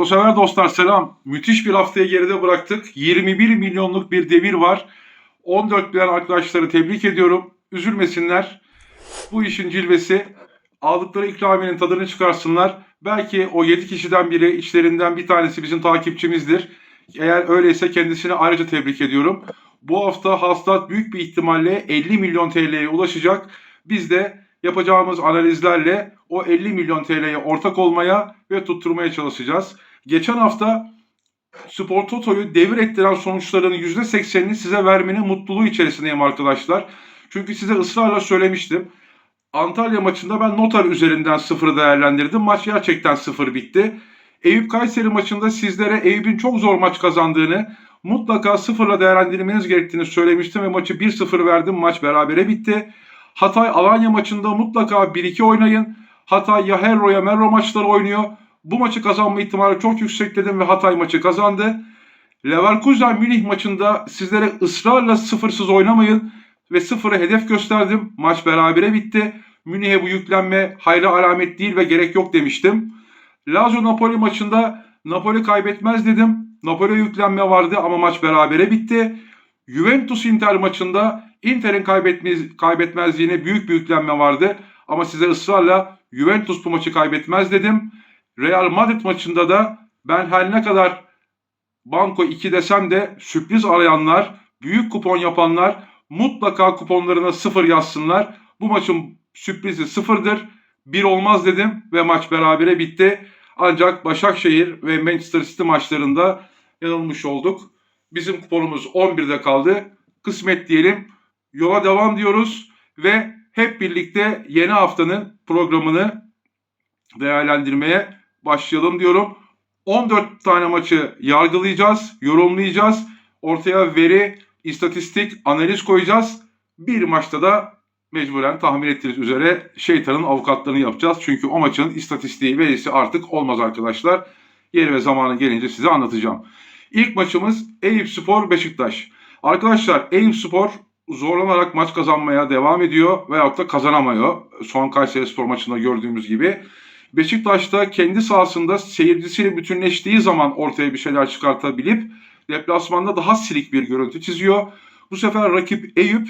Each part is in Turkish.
Motosever dostlar selam. Müthiş bir haftayı geride bıraktık. 21 milyonluk bir devir var. 14 bilen arkadaşları tebrik ediyorum. Üzülmesinler. Bu işin cilvesi. Aldıkları ikramiyenin tadını çıkarsınlar. Belki o 7 kişiden biri içlerinden bir tanesi bizim takipçimizdir. Eğer öyleyse kendisini ayrıca tebrik ediyorum. Bu hafta hastat büyük bir ihtimalle 50 milyon TL'ye ulaşacak. Biz de yapacağımız analizlerle o 50 milyon TL'ye ortak olmaya ve tutturmaya çalışacağız. Geçen hafta Spor Toto'yu devir ettiren sonuçların %80'ini size vermenin mutluluğu içerisindeyim arkadaşlar. Çünkü size ısrarla söylemiştim. Antalya maçında ben notar üzerinden sıfırı değerlendirdim. Maç gerçekten sıfır bitti. Eyüp Kayseri maçında sizlere Eyüp'ün çok zor maç kazandığını, mutlaka sıfırla değerlendirmeniz gerektiğini söylemiştim ve maçı 1-0 verdim. Maç berabere bitti. Hatay Alanya maçında mutlaka 1-2 oynayın. Hatay ya Herro ya Merro maçları oynuyor. Bu maçı kazanma ihtimali çok yüksek dedim ve Hatay maçı kazandı. Leverkusen Münih maçında sizlere ısrarla sıfırsız oynamayın ve sıfırı hedef gösterdim. Maç berabere bitti. Münih'e bu yüklenme hayra alamet değil ve gerek yok demiştim. Lazio Napoli maçında Napoli kaybetmez dedim. Napoli yüklenme vardı ama maç berabere bitti. Juventus Inter maçında Inter'in kaybetmez, kaybetmezliğine büyük bir yüklenme vardı. Ama size ısrarla Juventus bu maçı kaybetmez dedim. Real Madrid maçında da ben her ne kadar banko 2 desem de sürpriz arayanlar, büyük kupon yapanlar mutlaka kuponlarına sıfır yazsınlar. Bu maçın sürprizi sıfırdır. Bir olmaz dedim ve maç berabere bitti. Ancak Başakşehir ve Manchester City maçlarında yanılmış olduk. Bizim kuponumuz 11'de kaldı. Kısmet diyelim. Yola devam diyoruz ve hep birlikte yeni haftanın programını değerlendirmeye başlayalım diyorum. 14 tane maçı yargılayacağız, yorumlayacağız. Ortaya veri, istatistik, analiz koyacağız. Bir maçta da mecburen tahmin ettiğiniz üzere şeytanın avukatlığını yapacağız. Çünkü o maçın istatistiği, verisi artık olmaz arkadaşlar. Yeri ve zamanı gelince size anlatacağım. İlk maçımız Eyüp Spor Beşiktaş. Arkadaşlar Eyüp Spor zorlanarak maç kazanmaya devam ediyor veyahut da kazanamıyor. Son Kayseri Spor maçında gördüğümüz gibi. Beşiktaş'ta kendi sahasında seyircisiyle bütünleştiği zaman ortaya bir şeyler çıkartabilip deplasmanda daha silik bir görüntü çiziyor. Bu sefer rakip Eyüp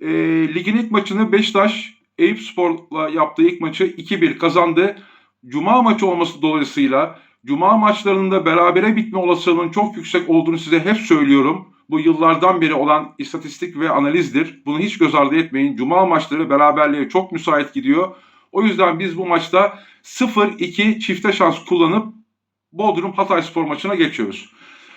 e, ligin ilk maçını Beşiktaş Eyüp Spor'la yaptığı ilk maçı 2-1 kazandı. Cuma maçı olması dolayısıyla Cuma maçlarında berabere bitme olasılığının çok yüksek olduğunu size hep söylüyorum. Bu yıllardan beri olan istatistik ve analizdir. Bunu hiç göz ardı etmeyin. Cuma maçları beraberliğe çok müsait gidiyor. O yüzden biz bu maçta 0-2 çifte şans kullanıp Bodrum Hatay Spor maçına geçiyoruz.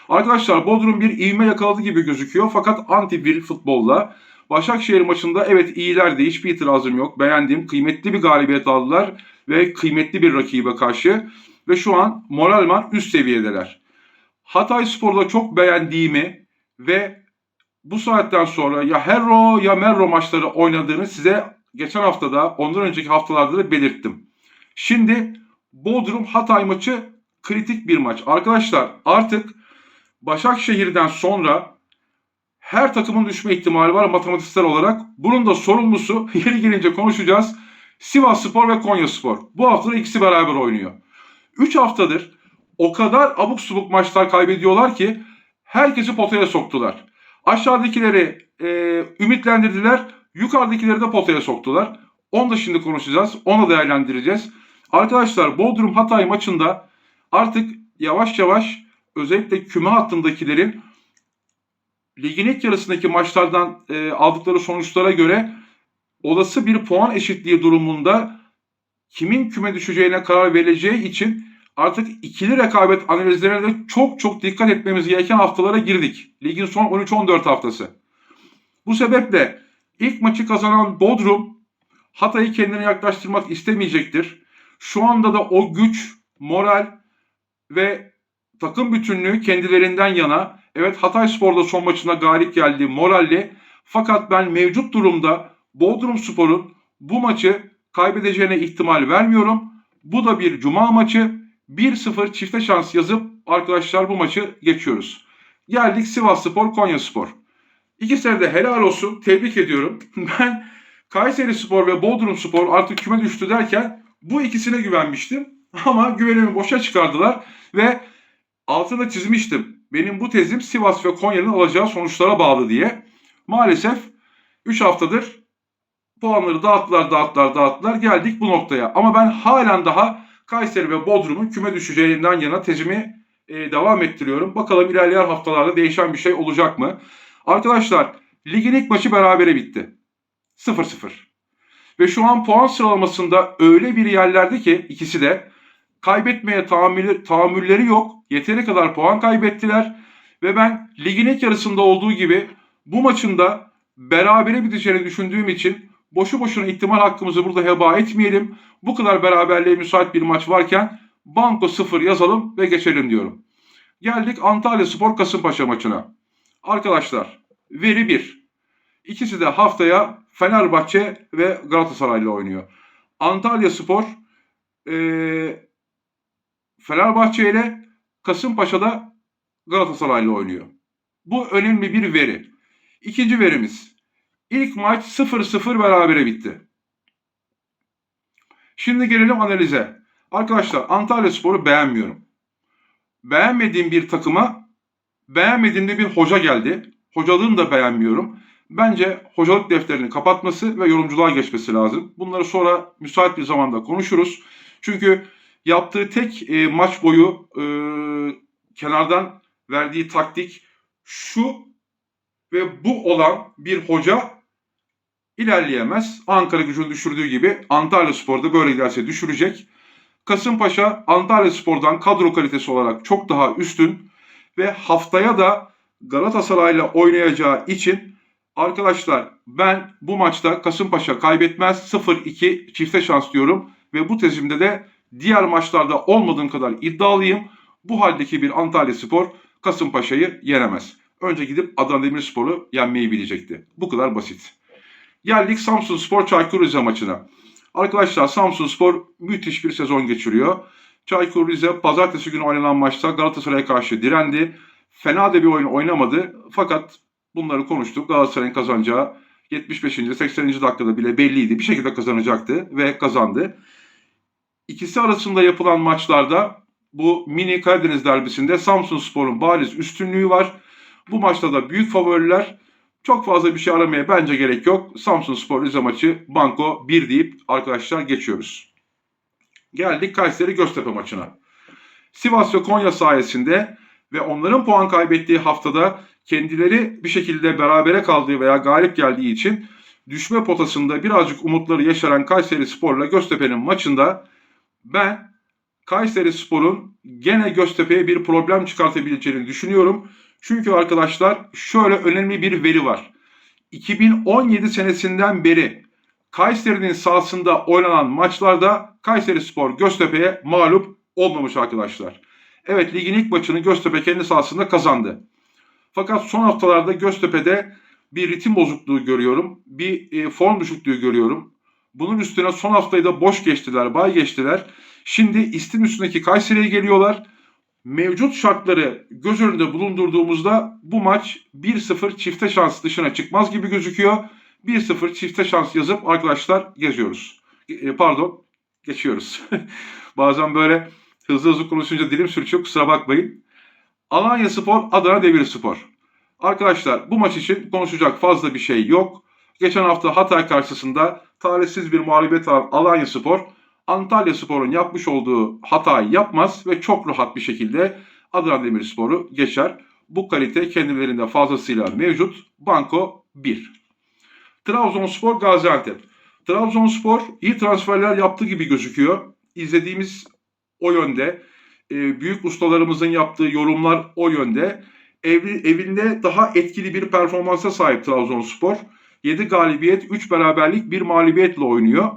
Arkadaşlar Bodrum bir ivme yakaladı gibi gözüküyor fakat anti bir futbolla. Başakşehir maçında evet iyilerdi hiçbir itirazım yok. Beğendiğim kıymetli bir galibiyet aldılar ve kıymetli bir rakibe karşı. Ve şu an moralman üst seviyedeler. Hatay Spor'da çok beğendiğimi ve bu saatten sonra ya Herro ya Merro maçları oynadığını size geçen haftada ondan önceki haftalarda da belirttim. Şimdi Bodrum Hatay maçı kritik bir maç. Arkadaşlar artık Başakşehir'den sonra her takımın düşme ihtimali var matematiksel olarak. Bunun da sorumlusu yeri gelince konuşacağız. Sivas Spor ve Konya Spor. Bu hafta ikisi beraber oynuyor. 3 haftadır o kadar abuk subuk maçlar kaybediyorlar ki herkesi potaya soktular. Aşağıdakileri e, ümitlendirdiler, yukarıdakileri de potaya soktular. Onu da şimdi konuşacağız, onu değerlendireceğiz. Arkadaşlar Bodrum Hatay maçında artık yavaş yavaş özellikle küme hattındakilerin ligin ilk yarısındaki maçlardan e, aldıkları sonuçlara göre olası bir puan eşitliği durumunda kimin küme düşeceğine karar verileceği için artık ikili rekabet analizlerine de çok çok dikkat etmemiz gereken haftalara girdik. Ligin son 13-14 haftası. Bu sebeple ilk maçı kazanan Bodrum Hatay'ı kendine yaklaştırmak istemeyecektir. Şu anda da o güç, moral ve takım bütünlüğü kendilerinden yana. Evet Hatay Spor'da son maçına galip geldi moralli. Fakat ben mevcut durumda Bodrum Spor'un bu maçı kaybedeceğine ihtimal vermiyorum. Bu da bir cuma maçı. 1-0 çifte şans yazıp arkadaşlar bu maçı geçiyoruz. Geldik Sivas Spor, Konya Spor. İkisine de helal olsun. Tebrik ediyorum. Ben Kayseri Spor ve Bodrum Spor artık küme düştü derken bu ikisine güvenmiştim. Ama güvenimi boşa çıkardılar ve altında çizmiştim. Benim bu tezim Sivas ve Konya'nın alacağı sonuçlara bağlı diye. Maalesef 3 haftadır puanları dağıttılar, dağıttılar, dağıttılar. Geldik bu noktaya. Ama ben halen daha Kayseri ve Bodrum'un küme düşeceğinden yana tezimi e, devam ettiriyorum. Bakalım ilerleyen haftalarda değişen bir şey olacak mı? Arkadaşlar ligin ilk maçı berabere bitti. 0-0. Ve şu an puan sıralamasında öyle bir yerlerde ki ikisi de kaybetmeye tahammülleri, tahammülleri yok. Yeteri kadar puan kaybettiler. Ve ben ligin ilk yarısında olduğu gibi bu maçın da berabere biteceğini düşündüğüm için boşu boşuna ihtimal hakkımızı burada heba etmeyelim. Bu kadar beraberliğe müsait bir maç varken banko 0 yazalım ve geçelim diyorum. Geldik Antalya Spor Kasımpaşa maçına. Arkadaşlar veri 1. İkisi de haftaya Fenerbahçe ve Galatasaray ile oynuyor. Antalya Spor eee Fenerbahçe ile Kasımpaşa'da Galatasaray ile oynuyor. Bu önemli bir veri. İkinci verimiz. İlk maç 0-0 berabere bitti. Şimdi gelelim analize. Arkadaşlar Antalya Spor'u beğenmiyorum. Beğenmediğim bir takıma beğenmediğim de bir hoca geldi. Hocalığını da beğenmiyorum. Bence hocalık defterini kapatması ve yorumculuğa geçmesi lazım. Bunları sonra müsait bir zamanda konuşuruz. Çünkü yaptığı tek e, maç boyu e, kenardan verdiği taktik şu ve bu olan bir hoca ilerleyemez. Ankara gücünü düşürdüğü gibi Antalya Spor'da böyle giderse düşürecek. Kasımpaşa Antalya Spor'dan kadro kalitesi olarak çok daha üstün ve haftaya da Galatasaray'la oynayacağı için arkadaşlar ben bu maçta Kasımpaşa kaybetmez 0-2 çifte şans diyorum ve bu tezimde de diğer maçlarda olmadığım kadar iddialıyım. Bu haldeki bir Antalya Spor Kasımpaşa'yı yenemez. Önce gidip Adana Demirspor'u yenmeyi bilecekti. Bu kadar basit. Geldik Samsun Spor Çaykur Rize maçına. Arkadaşlar Samsun Spor müthiş bir sezon geçiriyor. Çaykur Rize pazartesi günü oynanan maçta Galatasaray'a karşı direndi. Fena da bir oyun oynamadı. Fakat bunları konuştuk. Galatasaray'ın kazanacağı 75. 80. dakikada bile belliydi. Bir şekilde kazanacaktı ve kazandı. İkisi arasında yapılan maçlarda bu mini Karadeniz derbisinde Samsun Spor'un bariz üstünlüğü var. Bu maçta da büyük favoriler. Çok fazla bir şey aramaya bence gerek yok. Samsun Spor Rize maçı banko 1 deyip arkadaşlar geçiyoruz. Geldik Kayseri Göztepe maçına. Sivas ve Konya sayesinde ve onların puan kaybettiği haftada kendileri bir şekilde berabere kaldığı veya galip geldiği için düşme potasında birazcık umutları yaşaran Kayseri Spor'la Göztepe'nin maçında ben Kayseri Spor'un gene Göztepe'ye bir problem çıkartabileceğini düşünüyorum. Çünkü arkadaşlar şöyle önemli bir veri var. 2017 senesinden beri Kayseri'nin sahasında oynanan maçlarda Kayseri Spor Göztepe'ye mağlup olmamış arkadaşlar. Evet ligin ilk maçını Göztepe kendi sahasında kazandı. Fakat son haftalarda Göztepe'de bir ritim bozukluğu görüyorum. Bir e, form düşüklüğü görüyorum. Bunun üstüne son haftayı da boş geçtiler, bay geçtiler. Şimdi istin üstündeki Kayseri'ye geliyorlar. Mevcut şartları göz önünde bulundurduğumuzda bu maç 1-0 çifte şans dışına çıkmaz gibi gözüküyor. 1-0 çifte şans yazıp arkadaşlar geziyoruz. E, pardon geçiyoruz. Bazen böyle hızlı hızlı konuşunca dilim sürçüyor kusura bakmayın. Alanya Spor, Adana Demirspor. Arkadaşlar bu maç için konuşacak fazla bir şey yok. Geçen hafta Hatay karşısında talihsiz bir mağlubiyet alan Alanya Spor Antalya Spor'un yapmış olduğu hatayı yapmaz ve çok rahat bir şekilde Adana Demirspor'u geçer. Bu kalite kendilerinde fazlasıyla mevcut. Banko 1. Trabzonspor Gaziantep. Trabzonspor iyi transferler yaptığı gibi gözüküyor. İzlediğimiz o yönde. E, büyük ustalarımızın yaptığı yorumlar o yönde. Ev, evinde daha etkili bir performansa sahip Trabzonspor. 7 galibiyet, 3 beraberlik, 1 mağlubiyetle oynuyor.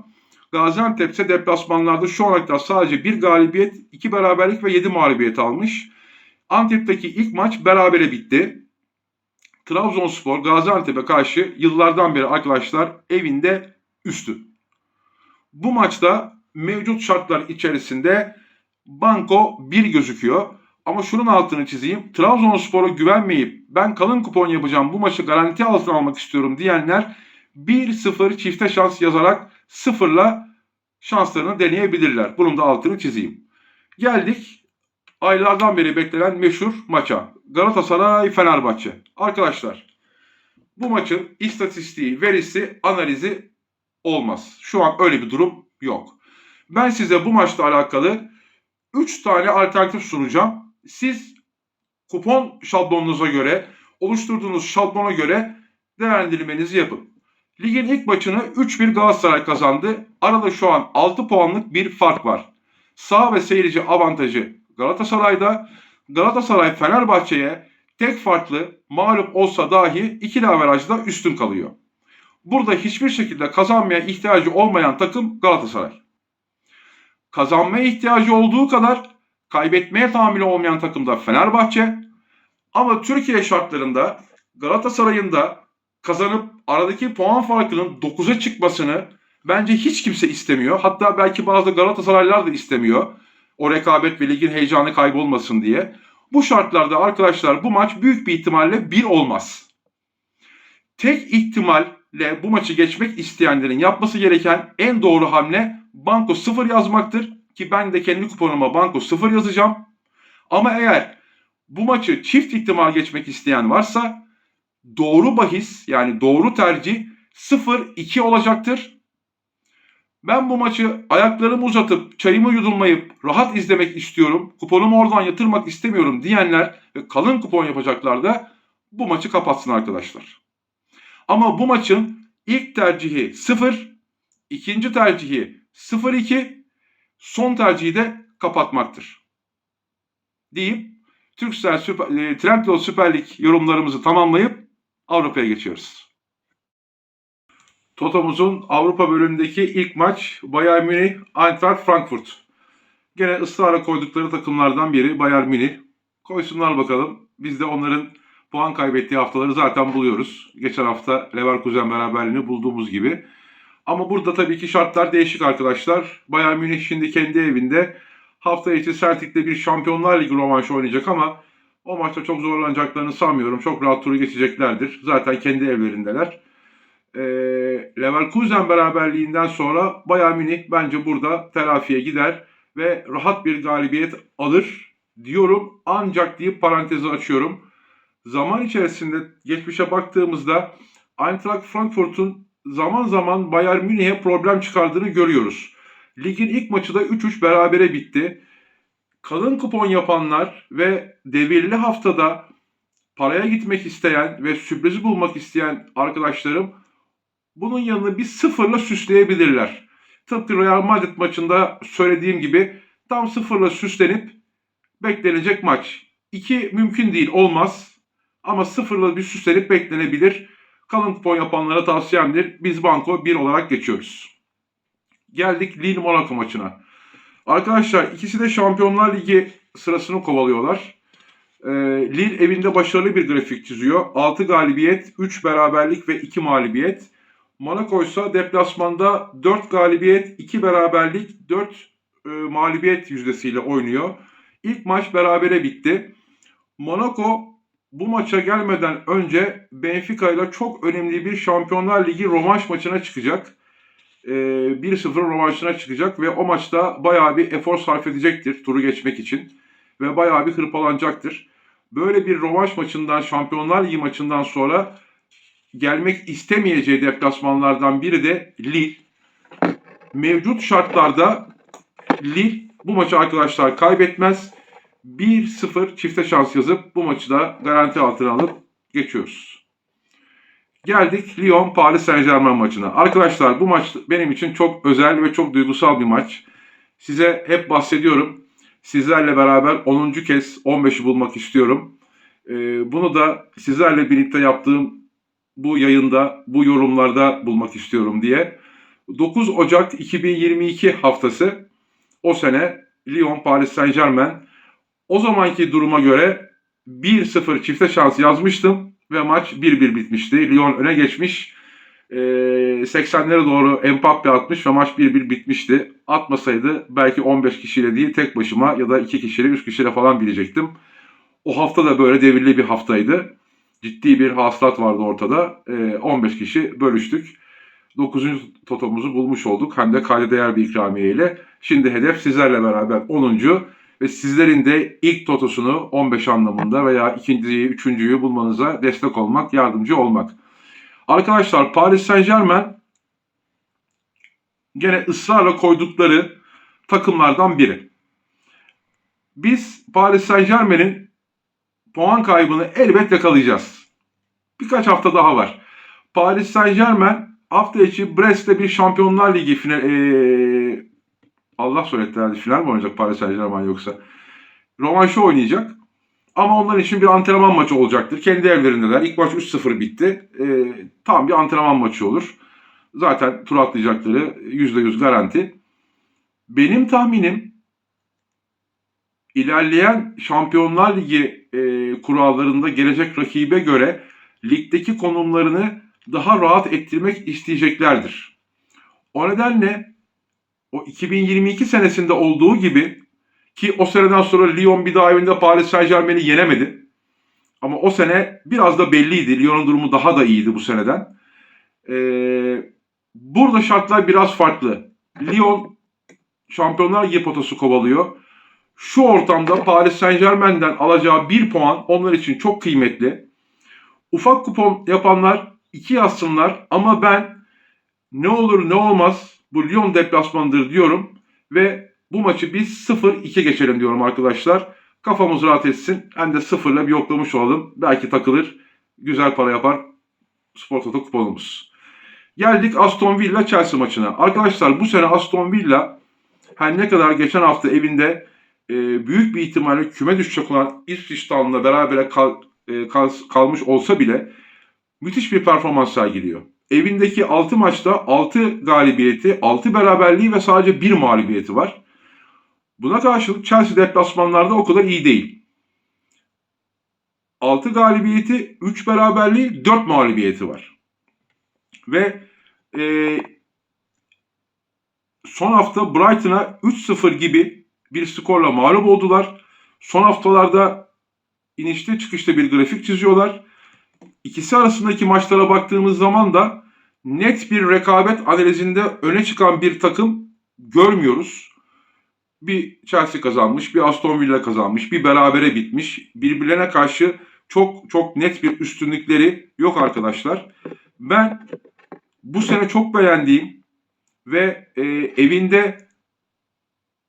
Gaziantep ise deplasmanlarda şu ana kadar sadece bir galibiyet, iki beraberlik ve yedi mağlubiyet almış. Antep'teki ilk maç berabere bitti. Trabzonspor Gaziantep'e karşı yıllardan beri arkadaşlar evinde üstü. Bu maçta mevcut şartlar içerisinde banko bir gözüküyor. Ama şunun altını çizeyim. Trabzonspor'a güvenmeyip ben kalın kupon yapacağım bu maçı garanti altına almak istiyorum diyenler 1-0 çifte şans yazarak sıfırla şanslarını deneyebilirler. Bunun da altını çizeyim. Geldik aylardan beri beklenen meşhur maça. Galatasaray Fenerbahçe. Arkadaşlar bu maçın istatistiği, verisi, analizi olmaz. Şu an öyle bir durum yok. Ben size bu maçla alakalı 3 tane alternatif sunacağım. Siz kupon şablonunuza göre, oluşturduğunuz şablona göre değerlendirmenizi yapın. Ligin ilk maçını 3-1 Galatasaray kazandı. Arada şu an 6 puanlık bir fark var. Sağ ve seyirci avantajı Galatasaray'da. Galatasaray Fenerbahçe'ye tek farklı mağlup olsa dahi ikili averajda üstün kalıyor. Burada hiçbir şekilde kazanmaya ihtiyacı olmayan takım Galatasaray. Kazanmaya ihtiyacı olduğu kadar kaybetmeye tahammülü olmayan takım da Fenerbahçe. Ama Türkiye şartlarında Galatasaray'ın da kazanıp aradaki puan farkının 9'a çıkmasını bence hiç kimse istemiyor. Hatta belki bazı Galatasaraylılar da istemiyor. O rekabet ve ligin heyecanı kaybolmasın diye. Bu şartlarda arkadaşlar bu maç büyük bir ihtimalle bir olmaz. Tek ihtimalle bu maçı geçmek isteyenlerin yapması gereken en doğru hamle banko 0 yazmaktır. Ki ben de kendi kuponuma banko 0 yazacağım. Ama eğer bu maçı çift ihtimal geçmek isteyen varsa doğru bahis yani doğru tercih 0-2 olacaktır. Ben bu maçı ayaklarımı uzatıp çayımı yudumlayıp rahat izlemek istiyorum. Kuponumu oradan yatırmak istemiyorum diyenler ve kalın kupon yapacaklar da bu maçı kapatsın arkadaşlar. Ama bu maçın ilk tercihi 0, ikinci tercihi 0-2, son tercihi de kapatmaktır. Deyip Türksel Süper, e, Trendyol Süper Lig yorumlarımızı tamamlayıp Avrupa'ya geçiyoruz. Toto'muzun Avrupa bölümündeki ilk maç Bayern Münih Eintracht Frankfurt. Gene ısrara koydukları takımlardan biri Bayern Münih. Koysunlar bakalım. Biz de onların puan kaybettiği haftaları zaten buluyoruz. Geçen hafta Leverkusen beraberliğini bulduğumuz gibi. Ama burada tabii ki şartlar değişik arkadaşlar. Bayern Münih şimdi kendi evinde hafta içi Celtic'le bir Şampiyonlar Ligi rövanşı oynayacak ama o maçta çok zorlanacaklarını sanmıyorum. Çok rahat turu geçeceklerdir. Zaten kendi evlerindeler. Ee, Leverkusen beraberliğinden sonra Bayern Münih bence burada telafiye gider ve rahat bir galibiyet alır diyorum. Ancak deyip parantezi açıyorum. Zaman içerisinde geçmişe baktığımızda Eintracht Frankfurt'un zaman zaman Bayern Münih'e problem çıkardığını görüyoruz. Ligin ilk maçı da 3-3 berabere bitti. Kalın kupon yapanlar ve devirli haftada paraya gitmek isteyen ve sürprizi bulmak isteyen arkadaşlarım bunun yanını bir sıfırla süsleyebilirler. Tıpkı Real Madrid maçında söylediğim gibi tam sıfırla süslenip beklenecek maç. İki mümkün değil olmaz ama sıfırla bir süslenip beklenebilir. Kalın kupon yapanlara tavsiyemdir. Biz banko 1 olarak geçiyoruz. Geldik Lille Monaco maçına. Arkadaşlar ikisi de Şampiyonlar Ligi sırasını kovalıyorlar. Ee, Lille evinde başarılı bir grafik çiziyor. 6 galibiyet, 3 beraberlik ve 2 mağlubiyet. Monaco ise deplasmanda 4 galibiyet, 2 beraberlik, 4 e, mağlubiyet yüzdesiyle oynuyor. İlk maç berabere bitti. Monaco bu maça gelmeden önce Benfica ile çok önemli bir Şampiyonlar Ligi rövanş maçına çıkacak. Ee, 1-0 rövanşına çıkacak ve o maçta bayağı bir efor sarf edecektir turu geçmek için. Ve bayağı bir hırpalanacaktır. Böyle bir rövanş maçından, Şampiyonlar Ligi maçından sonra gelmek istemeyeceği deplasmanlardan biri de Lille. Mevcut şartlarda Lille bu maçı arkadaşlar kaybetmez. 1-0 çifte şans yazıp bu maçı da garanti altına alıp geçiyoruz. Geldik Lyon Paris Saint Germain maçına. Arkadaşlar bu maç benim için çok özel ve çok duygusal bir maç. Size hep bahsediyorum. Sizlerle beraber 10. kez 15'i bulmak istiyorum. Ee, bunu da sizlerle birlikte yaptığım bu yayında, bu yorumlarda bulmak istiyorum diye. 9 Ocak 2022 haftası o sene Lyon Paris Saint Germain o zamanki duruma göre 1-0 çifte şans yazmıştım ve maç 1-1 bitmişti. Lyon öne geçmiş. Ee, 80'lere doğru Mbappe atmış ve maç 1-1 bitmişti. Atmasaydı belki 15 kişiyle değil tek başıma ya da 2 kişiyle 3 kişiyle falan bilecektim. O hafta da böyle devirli bir haftaydı. Ciddi bir hasılat vardı ortada. Ee, 15 kişi bölüştük. 9. totomuzu bulmuş olduk. Hem de kayda değer bir ikramiye ile. Şimdi hedef sizlerle beraber 10. ve sizlerin de ilk totosunu 15 anlamında veya ikinciyi, üçüncüyü bulmanıza destek olmak, yardımcı olmak. Arkadaşlar Paris Saint Germain gene ısrarla koydukları takımlardan biri. Biz Paris Saint Germain'in puan kaybını elbet yakalayacağız. Birkaç hafta daha var. Paris Saint Germain hafta içi Brest'te bir Şampiyonlar Ligi final, ee, Allah söyletti herhalde final mi oynayacak Paris Saint Germain yoksa? Rövanşı oynayacak. Ama onlar için bir antrenman maçı olacaktır. Kendi evlerindeler. İlk maç 3-0 bitti. Ee, tam bir antrenman maçı olur. Zaten tur atlayacakları %100 garanti. Benim tahminim ilerleyen Şampiyonlar Ligi e, kurallarında gelecek rakibe göre ligdeki konumlarını daha rahat ettirmek isteyeceklerdir. O nedenle o 2022 senesinde olduğu gibi ki o seneden sonra Lyon bir daha evinde Paris Saint Germain'i yenemedi. Ama o sene biraz da belliydi. Lyon'un durumu daha da iyiydi bu seneden. Ee, burada şartlar biraz farklı. Lyon Şampiyonlar Ligi potası kovalıyor. Şu ortamda Paris Saint Germain'den alacağı bir puan onlar için çok kıymetli. Ufak kupon yapanlar iki yazsınlar ama ben ne olur ne olmaz bu Lyon deplasmanıdır diyorum ve bu maçı biz 0-2 geçelim diyorum arkadaşlar. Kafamız rahat etsin. Hem de sıfırla bir yoklamış olalım. Belki takılır. Güzel para yapar Spor Toto kuponumuz. Geldik Aston Villa Chelsea maçına. Arkadaşlar bu sene Aston Villa her ne kadar geçen hafta evinde e, büyük bir ihtimalle küme düşecek olan İsviçre Town'la beraber kal, e, kal, kalmış olsa bile müthiş bir performans sergiliyor. Evindeki 6 maçta 6 galibiyeti, 6 beraberliği ve sadece 1 mağlubiyeti var. Buna karşılık Chelsea deplasmanlarda o kadar iyi değil. 6 galibiyeti, 3 beraberliği, 4 mağlubiyeti var. Ve e, son hafta Brighton'a 3-0 gibi bir skorla mağlup oldular. Son haftalarda inişte çıkışta bir grafik çiziyorlar. İkisi arasındaki maçlara baktığımız zaman da net bir rekabet analizinde öne çıkan bir takım görmüyoruz. Bir Chelsea kazanmış, bir Aston Villa kazanmış, bir berabere bitmiş. Birbirlerine karşı çok çok net bir üstünlükleri yok arkadaşlar. Ben bu sene çok beğendiğim ve e, evinde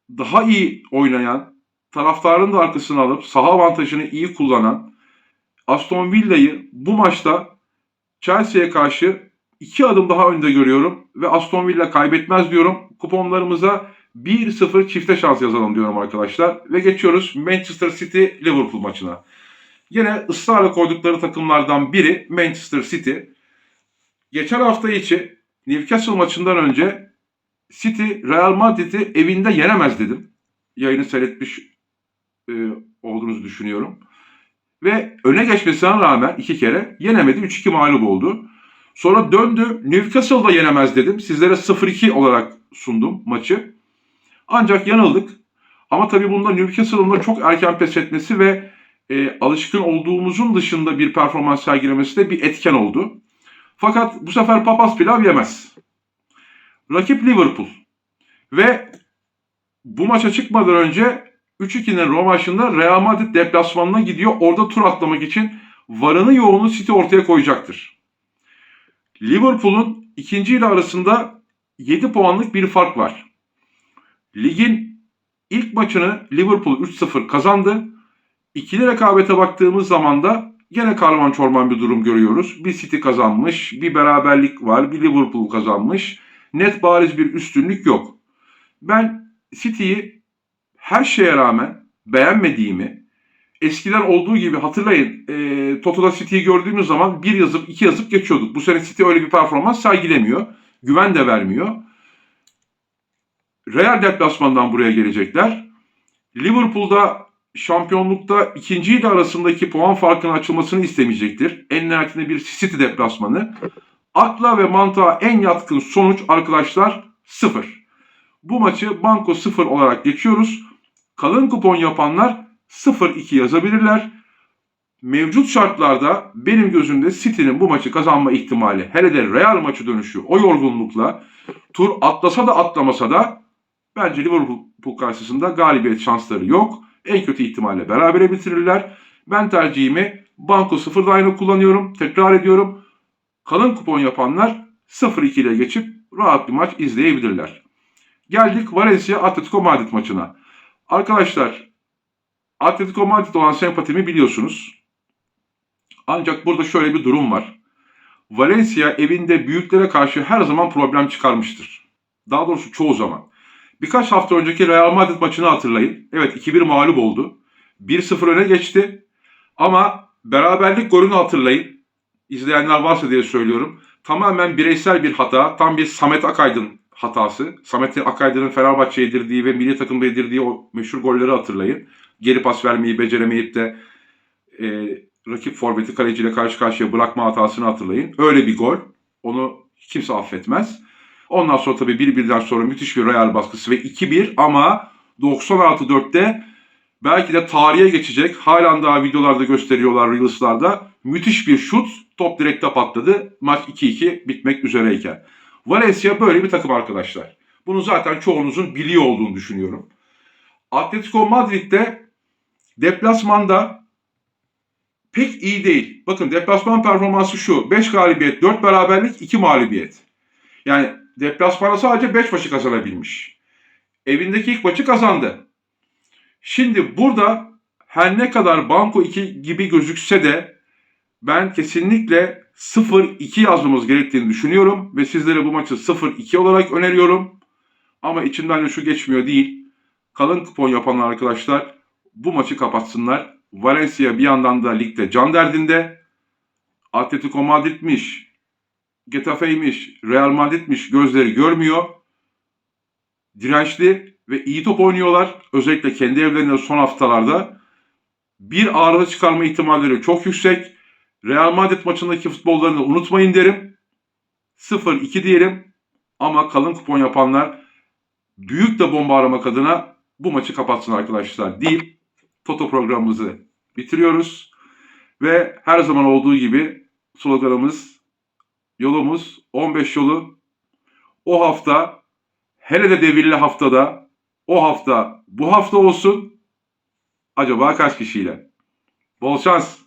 daha iyi oynayan, taraftarın da arkasını alıp saha avantajını iyi kullanan Aston Villa'yı bu maçta Chelsea'ye karşı iki adım daha önde görüyorum ve Aston Villa kaybetmez diyorum. Kuponlarımıza 1-0 çifte şans yazalım diyorum arkadaşlar. Ve geçiyoruz Manchester City Liverpool maçına. Yine ısrarla koydukları takımlardan biri Manchester City. Geçen hafta içi Newcastle maçından önce City Real Madrid'i evinde yenemez dedim. Yayını seyretmiş e, olduğunuzu düşünüyorum. Ve öne geçmesine rağmen iki kere yenemedi. 3-2 mağlup oldu. Sonra döndü. Newcastle'da yenemez dedim. Sizlere 0-2 olarak sundum maçı. Ancak yanıldık. Ama tabii bunda Newcastle'ın da çok erken pes etmesi ve e, alışkın olduğumuzun dışında bir performans sergilemesi de bir etken oldu. Fakat bu sefer papaz pilav yemez. Rakip Liverpool. Ve bu maça çıkmadan önce 3-2'nin rövanşında Real Madrid deplasmanına gidiyor. Orada tur atlamak için varını yoğunu City ortaya koyacaktır. Liverpool'un ikinci ile arasında 7 puanlık bir fark var. Ligin ilk maçını Liverpool 3-0 kazandı. İkili rekabete baktığımız zaman da gene karman çorman bir durum görüyoruz. Bir City kazanmış, bir beraberlik var, bir Liverpool kazanmış. Net bariz bir üstünlük yok. Ben City'yi her şeye rağmen beğenmediğimi, eskiden olduğu gibi hatırlayın e, Toto'da City'yi gördüğümüz zaman bir yazıp iki yazıp geçiyorduk. Bu sene City öyle bir performans sergilemiyor. Güven de vermiyor. Real deplasmandan buraya gelecekler. Liverpool'da şampiyonlukta ikinci ile arasındaki puan farkının açılmasını istemeyecektir. En nihayetinde bir City deplasmanı. Akla ve mantığa en yatkın sonuç arkadaşlar sıfır. Bu maçı banko sıfır olarak geçiyoruz. Kalın kupon yapanlar 0-2 yazabilirler. Mevcut şartlarda benim gözümde City'nin bu maçı kazanma ihtimali hele de Real maçı dönüşü o yorgunlukla tur atlasa da atlamasa da Bence Liverpool karşısında galibiyet şansları yok. En kötü ihtimalle berabere bitirirler. Ben tercihimi Banko 0 kullanıyorum. Tekrar ediyorum. Kalın kupon yapanlar 0-2 ile geçip rahat bir maç izleyebilirler. Geldik Valencia Atletico Madrid maçına. Arkadaşlar Atletico Madrid olan sempatimi biliyorsunuz. Ancak burada şöyle bir durum var. Valencia evinde büyüklere karşı her zaman problem çıkarmıştır. Daha doğrusu çoğu zaman. Birkaç hafta önceki Real Madrid maçını hatırlayın. Evet 2-1 mağlup oldu. 1-0 öne geçti. Ama beraberlik golünü hatırlayın. İzleyenler varsa diye söylüyorum. Tamamen bireysel bir hata. Tam bir Samet Akaydın hatası. Samet Akaydın'ın Fenerbahçe'ye yedirdiği ve milli takımda yedirdiği o meşhur golleri hatırlayın. Geri pas vermeyi beceremeyip de e, rakip forveti kaleciyle karşı karşıya bırakma hatasını hatırlayın. Öyle bir gol. Onu kimse affetmez. Ondan sonra tabii 1-1'den sonra müthiş bir Real baskısı ve 2-1 ama 96-4'te belki de tarihe geçecek. Halen daha videolarda gösteriyorlar Reels'larda. Müthiş bir şut. Top direkte patladı. Maç 2-2 bitmek üzereyken. Valencia böyle bir takım arkadaşlar. Bunu zaten çoğunuzun biliyor olduğunu düşünüyorum. Atletico Madrid'de deplasmanda pek iyi değil. Bakın deplasman performansı şu. 5 galibiyet, 4 beraberlik, 2 mağlubiyet. Yani deplasmana sadece 5 maçı kazanabilmiş. Evindeki ilk maçı kazandı. Şimdi burada her ne kadar Banko 2 gibi gözükse de ben kesinlikle 0-2 yazmamız gerektiğini düşünüyorum ve sizlere bu maçı 0-2 olarak öneriyorum. Ama içimden de şu geçmiyor değil. Kalın kupon yapanlar arkadaşlar bu maçı kapatsınlar. Valencia bir yandan da ligde can derdinde. Atletico Madrid'miş, Getafe'ymiş, Real Madrid'miş gözleri görmüyor. Dirençli ve iyi top oynuyorlar. Özellikle kendi evlerinde son haftalarda. Bir arıza çıkarma ihtimalleri çok yüksek. Real Madrid maçındaki futbollarını unutmayın derim. 0-2 diyelim. Ama kalın kupon yapanlar büyük de bomba aramak adına bu maçı kapatsın arkadaşlar deyip Toto programımızı bitiriyoruz. Ve her zaman olduğu gibi sloganımız, yolumuz 15 yolu. O hafta, hele de devirli haftada, o hafta bu hafta olsun. Acaba kaç kişiyle? Bol şans.